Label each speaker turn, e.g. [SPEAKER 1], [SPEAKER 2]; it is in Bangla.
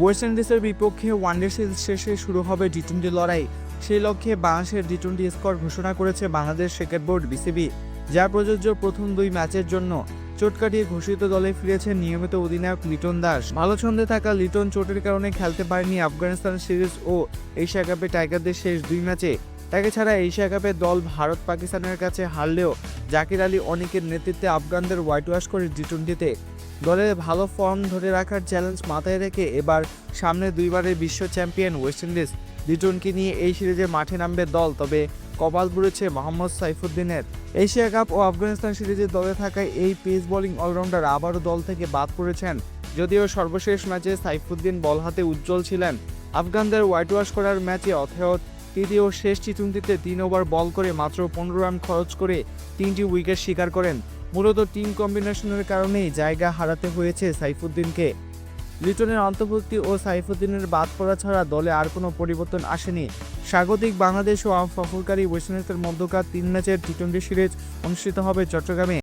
[SPEAKER 1] ওয়েস্ট ইন্ডিজের বিপক্ষে ওয়ানডে সিরিজ শেষে শুরু হবে টি টোয়েন্টি লড়াই। সেই লক্ষ্যে বাংলাদেশের টি টোয়েন্টি স্কোর ঘোষণা করেছে বাংলাদেশ ক্রিকেট বোর্ড বিসিবি, যা প্রযোজ্য প্রথম দুই ম্যাচের জন্য। চোট কাটিয়ে ঘোষিত দলে ফিরেছেন নিয়মিত অধিনায়ক লিটন দাস। ভালো ছন্দে থাকা লিটন চোটের কারণে খেলতে পারেনি আফগানিস্তান সিরিজ ও এশিয়া কাপে টাইগারদের শেষ দুই ম্যাচে। তাকে ছাড়া এশিয়া কাপে দল ভারত পাকিস্তানের কাছে হারলেও জাকির আলী অনেকের নেতৃত্বে আফগানদের হোয়াইট ওয়াশ করে টি টোয়েন্টিতে দলের ভালো ফর্ম ধরে রাখার চ্যালেঞ্জ মাথায় রেখে এবার সামনে দুইবারের বিশ্ব চ্যাম্পিয়ন ওয়েস্ট ইন্ডিজ লিটনকে নিয়ে এই সিরিজে মাঠে নামবে দল, তবে কপাল পুড়েছে মোহাম্মদ সাইফুদ্দিনের। এশিয়া কাপ ও আফগানিস্তান সিরিজে দলে থাকায় এই পেস বোলিং অলরাউন্ডার আবারও দল থেকে বাদ পড়েছেন। যদিও সর্বশেষ ম্যাচে সাইফুদ্দিন বল হাতে উজ্জ্বল ছিলেন। আফগানদের হোয়াইট ওয়াশ করার ম্যাচে অথেয়ত তৃতীয় শেষ টি টোয়েন্টিতে তিন ওভার বল করে মাত্র পনেরো রান খরচ করে তিনটি উইকেট শিকার করেন। মূলত টিম কম্বিনেশনের কারণেই জায়গা হারাতে হয়েছে সাইফুদ্দিনকে। লিটনের অন্তর্ভুক্তি ও সাইফুদ্দিনের বাদ পড়া ছাড়া দলে আর কোনো পরিবর্তন আসেনি। স্বাগতিক বাংলাদেশ ও সফরকারী ওয়েস্ট ইন্ডিজের মধ্যকার তিন ম্যাচের টি টোয়েন্টি সিরিজ অনুষ্ঠিত হবে চট্টগ্রামে।